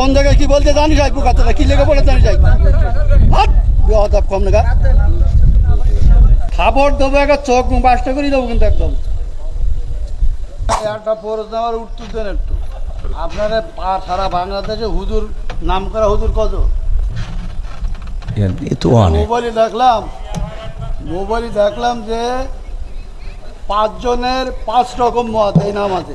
কোন জায়গায় কি বলতে জানি যাই পোকাতে কি লেগে পড়ে জানি যাই। হাত বেহাদাব কম না খাবার দেবো একটা চোখ বাসটা করে দেবো কিন্তু একদম। একটা প্রশ্ন আমার উত্তর দেন একটু। আপনারা পা- সারা বাংলাদেশে হুজুর নাম করা হুজুর কত মোবাইলে দেখলাম মোবাইলে দেখলাম যে পাঁচজনের পাঁচ রকম মত এই নাম ও।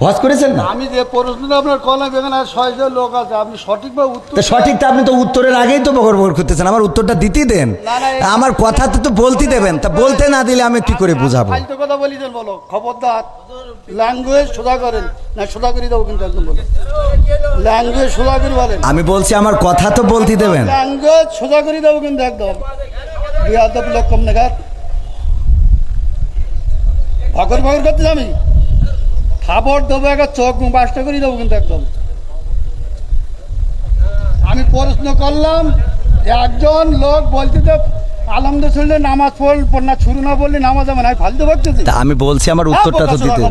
হজ করেছেন না? আমি যে প্রশ্নটা আপনার কলাম এখানে আর ছয়জন লোক আছে আপনি সঠিকভাবে উত্তর তো সঠিকটা আপনি তো উত্তরের আগেই তো বকর বকর করতেছেন আমার উত্তরটা দিতেই দেন। আমার কথা তো তো বলতে দেবেন তা বলতে না দিলে আমি কি করে বুঝাবো? ফালতু কথা বলিছেন বলো। খবরদার। ল্যাঙ্গুয়েজ সোজা করেন। না সোজা করে দেবো কিন্তু একদম বলো। ল্যাঙ্গুয়েজ সোজা করে বলেন। আমি বলছি আমার কথা তো বলতে দেবেন। ল্যাঙ্গুয়েজ সোজা করে দেবো কিন্তু একদম। বিয়াদব লোক কম নাগাদ ভকর ভকর করতে আমি খাবার দেবো একটা চোখ বাসটা করে দেবো কিন্তু একদম। আমি প্রশ্ন করলাম একজন লোক বলতে তো আলমদ শুনলে নামাজ পড় না শুরু না বললে নামাজ না আমি ফালতু ভাবতেছি আমি বলছি আমার উত্তরটা তো দিতে।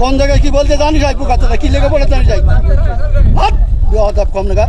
কোন জায়গায় কি বলতে জানি যাই পোকাতে কি লেগে পড়ে জানি যাই হাত কম নাগাদ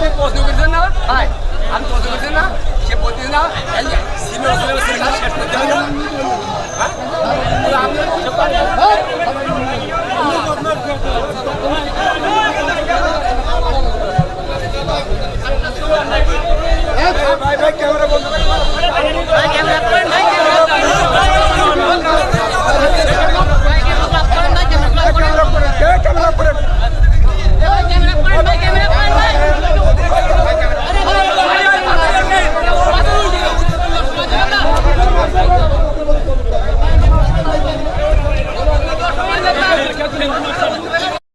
প্রশ্ন করছেন না। ভাই, আমি প্রশ্ন করছেন না। সে প্রতিদিন না। সিনিয়র সিনিয়র সিনিয়র শেষ করতে না। হ্যাঁ? আমি